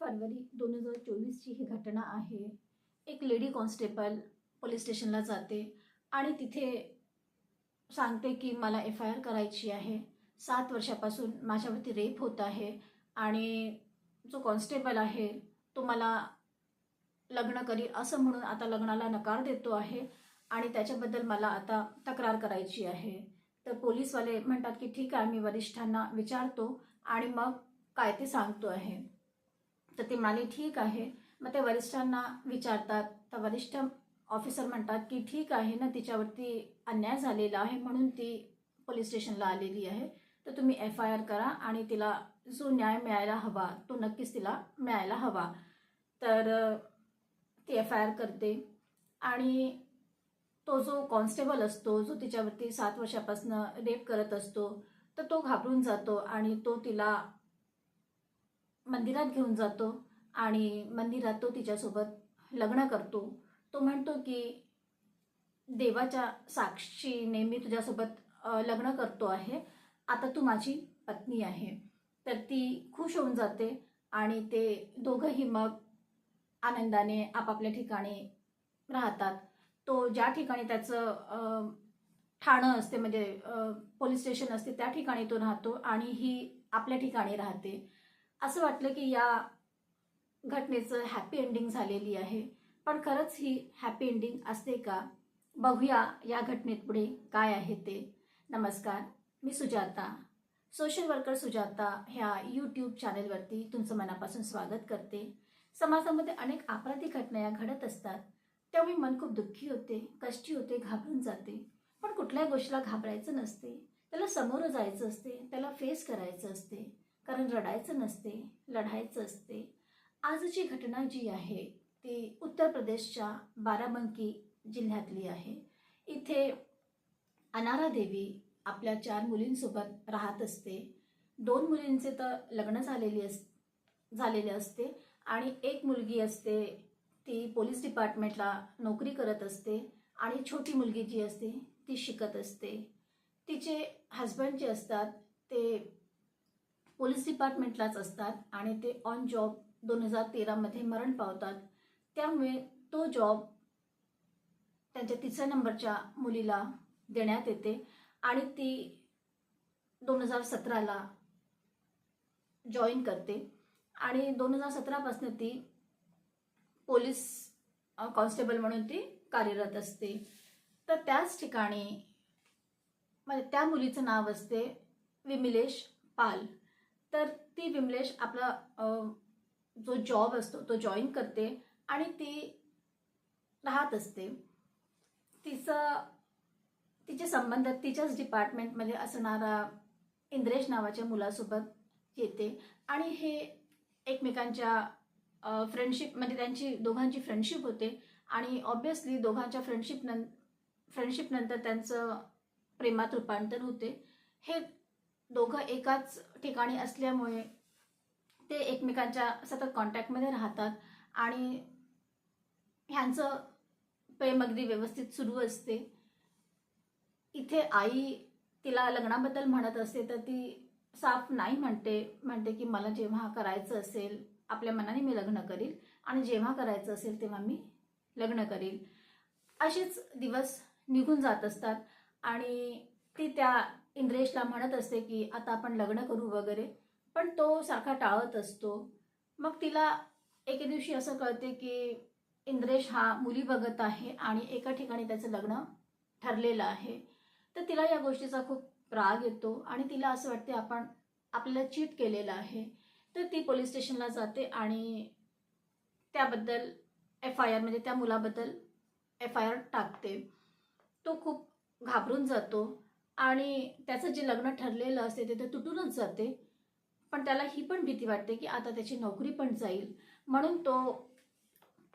February दोन हजार चोवीसची ही घटना आहे. एक लेडी कॉन्स्टेबल पोलीस स्टेशनला जाते आणि तिथे सांगते की मला एफ आय आर करायची आहे. सात वर्षापासून माझ्यावरती रेप होत आहे आणि जो कॉन्स्टेबल आहे तो मला लग्न करील असं म्हणून आता लग्नाला नकार देतो आहे आणि त्याच्याबद्दल मला आता तक्रार करायची आहे. तर पोलीसवाले म्हणतात की ठीक आहे मी वरिष्ठांना विचारतो आणि मग काय ते सांगतो आहे. तर ते म्हणाले ठीक आहे. मग ते वरिष्ठांना विचारतात तर वरिष्ठ ऑफिसर म्हणतात की ठीक आहे ना तिच्यावरती अन्याय झालेला आहे म्हणून ती पोलीस स्टेशनला आलेली आहे. तर तुम्ही एफ आय आर करा आणि तिला जो न्याय मिळायला हवा तो नक्कीच तिला मिळायला हवा. तर ती एफ आय आर करते आणि तो जो कॉन्स्टेबल असतो जो तिच्यावरती सात वर्षापासून रेप करत असतो तर तो घाबरून जातो आणि तो तिला मंदिरात घेऊन जातो आणि मंदिरात तो तिच्यासोबत लग्न करतो. तो म्हणतो की देवाच्या साक्षीने मी तुझ्यासोबत लग्न करतो आहे. आता तू माझी पत्नी आहे. तर ती खुश होऊन जाते आणि ते दोघंही मग आनंदाने आपापल्या ठिकाणी राहतात. तो ज्या ठिकाणी त्याचं ठाणं असते म्हणजे पोलीस स्टेशन असते त्या ठिकाणी तो राहतो आणि ही आपल्या ठिकाणी राहते. असं वाटलं की या घटनेचं हॅपी एंडिंग झालेली आहे. पण खरंच ही हॅपी एंडिंग असते का? बघूया या घटनेत पुढे काय आहे ते. नमस्कार मी सुजाता. सोशल वर्कर सुजाता ह्या यूट्यूब चॅनेलवरती तुमचं मनापासून स्वागत करते. समाजामध्ये अनेक आपराधिक घटना या घडत असतात. त्यामुळे मन खूप दुःखी होते कष्टी होते घाबरून जाते. पण कुठल्याही गोष्टीला घाबरायचं नसते. त्याला समोर जायचं असते त्याला फेस करायचं असते. कारण रडायचं नसते लढायचं असते. आजची घटना जी आहे ती उत्तर प्रदेशच्या बाराबंकी जिल्ह्यातली आहे. इथे अनारा देवी आपल्या चार मुलींसोबत राहत असते. दोन मुलींचे तर लग्न झालेली अस झालेले असते आणि एक मुलगी असते ती पोलीस डिपार्टमेंटला नोकरी करत असते आणि छोटी मुलगी जी असते ती शिकत असते. तिचे हस्बंड जे असतात ते पोलीस डिपार्टमेंटलाच असतात आणि ते ऑन जॉब दोन हजार तेरामध्ये मरण पावतात. त्यामुळे तो जॉब त्यांच्या तिसऱ्या नंबरच्या मुलीला देण्यात येते आणि ती दोन हजार सतराला जॉईन करते. आणि दोन हजार सतरापासून ती पोलीस कॉन्स्टेबल म्हणून ती कार्यरत असते. तर त्याच ठिकाणी म्हणजे त्या मुलीचं नाव असते विमिलेश पाल. तर ती विमलेश आपला जो जॉब असतो तो जॉईन करते आणि ती राहत असते. तिचं तिचे संबंध तिच्याच डिपार्टमेंटमध्ये असणारा इंद्रेश नावाच्या मुलासोबत येते. आणि हे एकमेकांच्या फ्रेंडशिप म्हणजे त्यांची दोघांची फ्रेंडशिप होते. आणि ऑब्वियसली दोघांच्या फ्रेंडशिप नं फ्रेंडशिपनंतर त्यांचं प्रेमात रूपांतर होते. हे दोघं एकाच ठिकाणी असल्यामुळे ते एकमेकांच्या सतत कॉन्टॅक्टमध्ये राहतात आणि ह्यांचं प्रेम अगदी व्यवस्थित सुरू असते. इथे आई तिला लग्नाबद्दल म्हणत असते तर ती साफ नाही म्हणते म्हणते की मला जेव्हा करायचं असेल आपल्या मनाने मी लग्न करील आणि जेव्हा करायचं असेल तेव्हा मी लग्न करील. असेच दिवस निघून जात असतात आणि ती त्या इंद्रेशला म्हणत असते की आता आपण लग्न करू वगैरे पण तो सारखा टाळत असतो. मग तिला एके दिवशी असं कळते की इंद्रेश हा मुली बघत आहे आणि एका ठिकाणी त्याचं लग्न ठरलेलं आहे. तर तिला या गोष्टीचा खूप राग येतो आणि तिला असं वाटते आपण आपल्याला चीट केलेलं आहे. तर ती पोलीस स्टेशनला जाते आणि त्याबद्दल एफ आय आर म्हणजे त्या मुलाबद्दल एफ आय आर टाकते. तो खूप घाबरून जातो. आणि त्याचं जे लग्न ठरलेलं असते ते तर तुटूनच जाते. पण त्याला ही पण भीती वाटते की आता त्याची नोकरी पण जाईल. म्हणून तो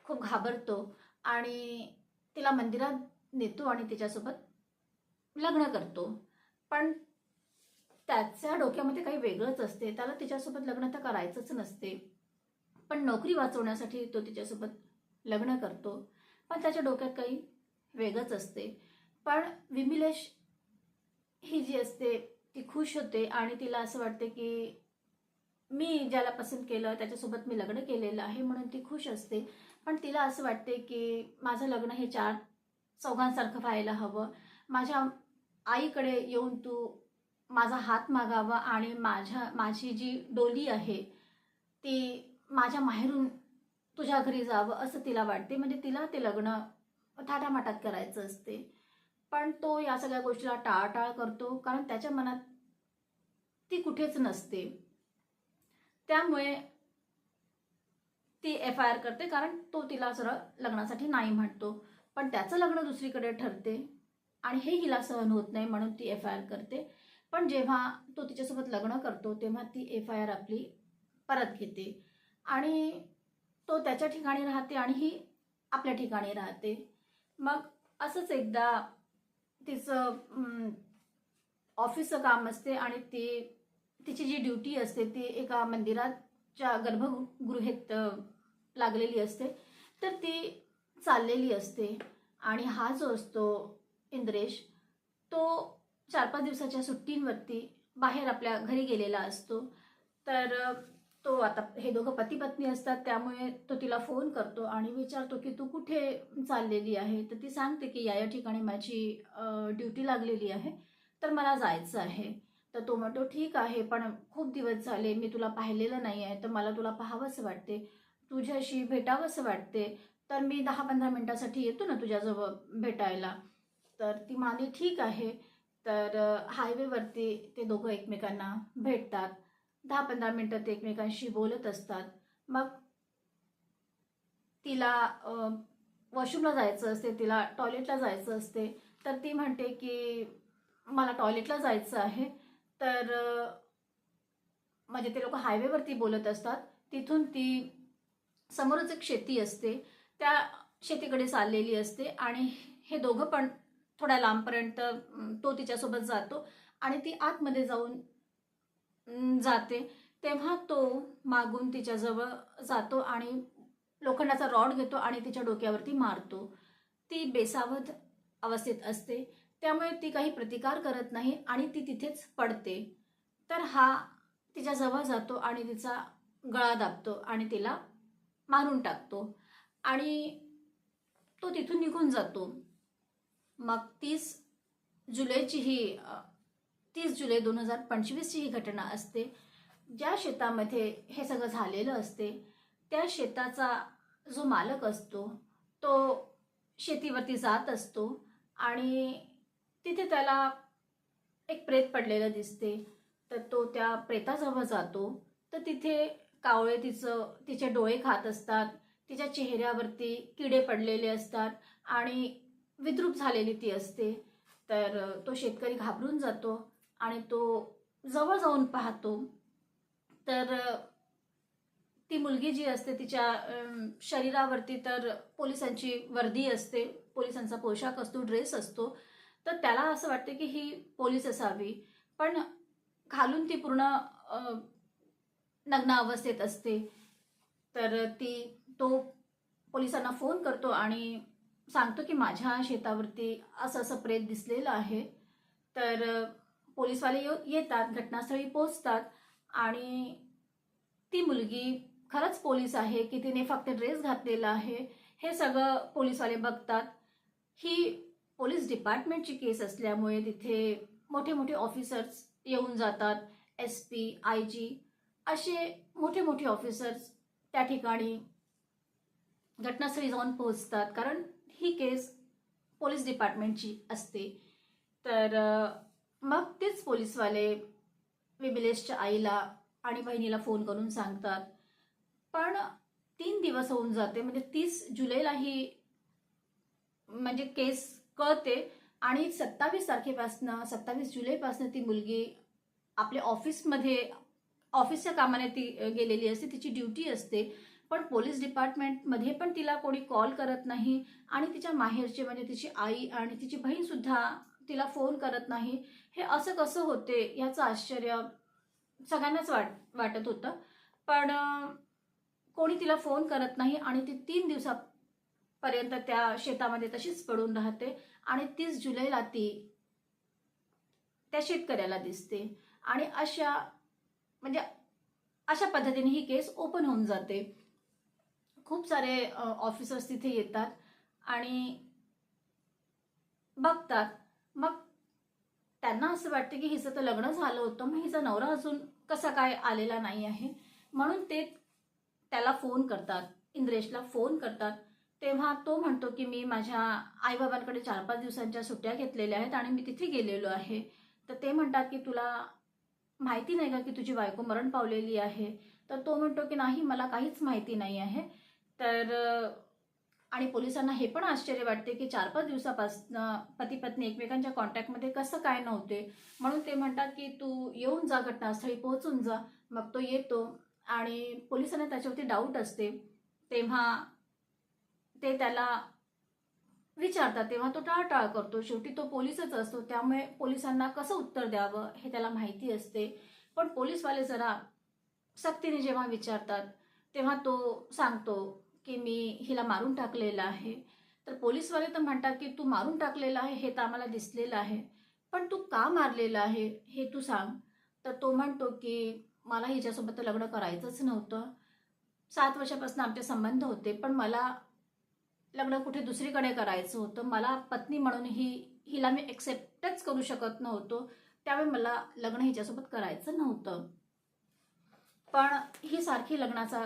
खूप घाबरतो आणि तिला मंदिरात नेतो आणि तिच्यासोबत लग्न करतो. पण त्याच्या डोक्यामध्ये काही वेगळंच असते. त्याला तिच्यासोबत लग्न तर करायचंच नसते. पण नोकरी वाचवण्यासाठी तो तिच्यासोबत लग्न करतो. पण त्याच्या डोक्यात काही वेगळंच असते. पण विमिलेश ही जी असते ती खुश होते आणि तिला असं वाटते की मी ज्याला पसंत केलं त्याच्यासोबत मी लग्न केलेलं आहे म्हणून ती खुश असते. पण तिला असं वाटते की माझं लग्न हे चार चौघांसारखं व्हायला हवं. माझ्या आईकडे येऊन तू माझा हात मागावा आणि माझ्या माझी जी डोली आहे ती माझ्या माहेरून तुझ्या घरी जावं असं तिला वाटते म्हणजे तिला ते लग्न थाटामाटात करायचं असते. पण तो या सगळ्या गोष्टीला टाळाटाळ करतो कारण त्याच्या मनात ती कुठेच नसते. त्यामुळे ती एफ आय आर करते कारण तो तिला सरळ लग्नासाठी नाही म्हणतो. पण त्याचं लग्न दुसरीकडे ठरते आणि हे हिला सहन होत नाही म्हणून ती एफ आय आर करते. पण जेव्हा तो तिच्यासोबत लग्न करतो तेव्हा ती एफ आय आर आपली परत घेते. आणि तो त्याच्या ठिकाणी राहते आणि ही आपल्या ठिकाणी राहते. मग असंच एकदा तिचं ऑफिसचं काम असते आणि ती तिची जी ड्युटी असते ती एका मंदिराच्या गर्भगृहेत लागलेली असते. तर ती चाललेली असते आणि हा जो असतो इंद्रेश तो चार पाच दिवसाच्या सुट्टींवरती बाहेर आपल्या घरी गेलेला असतो. तर तो आता हे दोघं पती पत्नी असतात त्यामुळे तो तिला फोन करतो आणि विचारतो की तू कुठे चाललेली आहे? तर ती सांगते की या या ठिकाणी माझी ड्युटी लागलेली आहे तर मला जायचं आहे. तर तो म्हणतो ठीक आहे पण खूप दिवस झाले मी तुला पाहिलेलं नाही आहे तर मला तुला पाहावंसं वाटते. तुझ्याशी भेटावंसं वाटते. तर मी दहा पंधरा मिनटासाठी येतो ना तुझ्याजवळ भेटायला. तर ती माने ठीक आहे. तर हायवेवरती ते दोघं एकमेकांना भेटतात. दहा पंधरा मिनटं ते एकमेकांशी बोलत असतात. मग तिला वॉशरूमला जायचं असते तिला टॉयलेटला जायचं असते तर ती म्हणते की मला टॉयलेटला जायचं आहे. तर म्हणजे ते लोक हायवेवरती बोलत असतात. तिथून ती समोरच एक शेती असते. त्या शेतीकडे चाललेली असते आणि हे दोघं पण थोड्या लांबपर्यंत तो तिच्यासोबत जातो आणि ती आतमध्ये जाऊन जाते. तेव्हा तो मागून तिच्याजवळ जातो आणि लोखंडाचा रॉड घेतो आणि तिच्या डोक्यावरती मारतो. ती बेसावध अवस्थेत असते. त्यामुळे ती काही प्रतिकार करत नाही आणि ती तिथेच पडते. तर हा तिच्याजवळ जातो आणि तिचा गळा दाबतो आणि तिला मारून टाकतो. आणि तो तिथून निघून जातो. मग तीस जुलैची ही तीस जुलै दोन हजार पंचवीसची ही घटना असते. ज्या शेतामध्ये हे सगळं झालेलं असते त्या शेताचा जो मालक असतो तो शेतीवरती जात असतो आणि तिथे त्याला एक प्रेत पडलेलं दिसते. तर तो त्या प्रेताजवळ जातो. तर तिथे कावळे तिचं तिचे डोळे खात असतात तिच्या चेहऱ्यावरती किडे पडलेले असतात आणि विद्रूप झालेली ती असते. तर तो शेतकरी घाबरून जातो. आणि तो जवळ जाऊन पाहतो. तर ती मुलगी जी असते तिच्या शरीरावरती तर पोलिसांची वर्दी असते पोलिसांचा पोशाख असतो ड्रेस असतो. तर त्याला असं वाटते की ही पोलीस असावी. पण खालून ती पूर्ण नग्न अवस्थेत असते. तर ती तो पोलिसांना फोन करतो आणि सांगतो की माझ्या शेतावरती असं असं प्रेत दिसलेलं आहे. तर पोलीसवाले येतात घटनास्थळी पोचतात आणि ती मुलगी खरंच पोलीस आहे की तिने फक्त ड्रेस घातलेला आहे हे सगळं पोलीसवाले बघतात. ही पोलीस डिपार्टमेंटची केस असल्यामुळे तिथे मोठे मोठे ऑफिसर्स येऊन जातात एस पी आय जी असे मोठे मोठे ऑफिसर्स त्या ठिकाणी घटनास्थळी जाऊन पोहोचतात. कारण ही केस पोलीस डिपार्टमेंटची असते. तर मग तेच पोलीसवाले विमिलेशच्या आईला आणि बहिणीला फोन करून सांगतात. पण तीन दिवस होऊन जाते. म्हणजे तीस जुलैला ही म्हणजे केस कळते आणि सत्तावीस तारखेपासनं सत्तावीस जुलैपासनं ती मुलगी आपल्या ऑफिसमध्ये ऑफिसच्या कामाने ती गेलेली असते. तिची ड्युटी असते. पण पोलीस डिपार्टमेंटमध्ये पण तिला कोणी कॉल करत नाही. आणि तिच्या माहेरचे म्हणजे तिची आई आणि तिची बहीणसुद्धा तिला फोन करत नाही. हे असं कसं होते ह्याचं आश्चर्य सगळ्यांनाच वाट वाटत होतं. पण कोणी तिला फोन करत नाही आणि ती तीन दिवसापर्यंत त्या शेतामध्ये तशीच पडून राहते आणि तीस जुलैला ती त्या शेतकऱ्याला दिसते. आणि अशा म्हणजे अशा पद्धतीने ही केस ओपन होऊन जाते. खूप सारे ऑफिसर्स तिथे येतात आणि बघतात. मग त्यांना असं वाटतं की हिचं तर लग्न झालं होतं मग हिचा नवरा अजून कसा काय आलेला नाही आहे? म्हणून ते त्याला फोन करतात इंद्रेशला फोन करतात. तेव्हा तो म्हणतो की मी माझ्या आईबाबांकडे चार पाच दिवसांच्या सुट्ट्या घेतलेल्या आहेत आणि मी तिथे गेलेलो आहे. तर ते म्हणतात की तुला माहिती नाही का की तुझी बायको मरण पावलेली आहे? तर तो म्हणतो की नाही मला काहीच माहिती नाही आहे. तर आणि पोलिसांना हे पण आश्चर्य वाटते की चार पाच दिवसापासून पती पत्नी एकमेकांच्या कॉन्टॅक्टमध्ये कसं काय नव्हते. म्हणून ते म्हणतात की तू येऊन जा घटनास्थळी पोहोचून जा मग तो येतो आणि पोलिसांना त्याच्यावरती डाऊट असते. तेव्हा ते त्याला विचारतात तेव्हा तो टाळटाळ करतो. शेवटी तो पोलिसच असतो त्यामुळे पोलिसांना कसं उत्तर द्यावं हे त्याला माहिती असते. पण पोलीसवाले जरा सक्तीने जेव्हा विचारतात तेव्हा तो सांगतो की मी हिला मारून टाकलेलं आहे. तर पोलीसवाले तर म्हणतात की तू मारून टाकलेलं आहे हे तर आम्हाला दिसलेलं आहे. पण तू का मारलेलं आहे हे तू सांग. तर तो म्हणतो की मला हिच्यासोबत तर लग्न करायचंच नव्हतं. सात वर्षापासून आमचे संबंध होते पण मला लग्न कुठे दुसरीकडे करायचं होतं. मला पत्नी म्हणून ही हिला मी एक्सेप्टच करू शकत नव्हतो. त्यावेळी मला लग्न हिच्यासोबत करायचं नव्हतं. पण ही सारखी लग्नाचा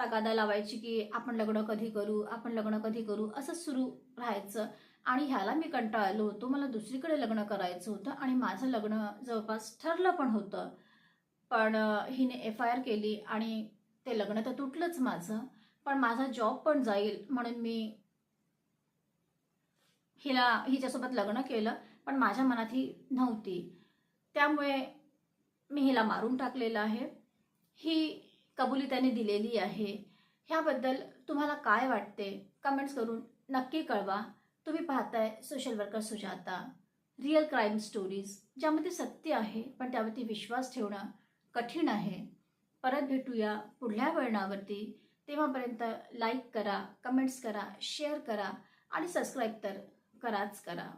तगादा लावायची की आपण लग्न कधी करू आपण लग्न कधी करू असं सुरू राहायचं. आणि ह्याला मी कंटाळलो होतो. मला दुसरीकडे लग्न करायचं होतं आणि माझं लग्न जवळपास ठरलं पण होतं. पण हिने एफ आय आर केली आणि ते लग्न तर तुटलंच माझं. पण माझा जॉब पण जाईल म्हणून मी हिला हिच्यासोबत लग्न केलं. पण माझ्या मनात ही नव्हती. त्यामुळे मी हिला मारून टाकलेलं आहे. ही कबुली त्याने दिलेली आहे. ह्याबद्दल तुम्हाला काय वाटते? कमेंट्स करून नक्की कळवा. तुम्ही पाहताय social worker Sujata. Real crime stories ज्यामध्ये सत्य आहे पण त्यावरती विश्वास ठेवणं कठीण आहे. परत भेटूया पुढल्या वळणावरती. तेव्हापर्यंत लाईक करा कमेंट्स करा शेअर करा आणि सबस्क्राईब तर कराच करा.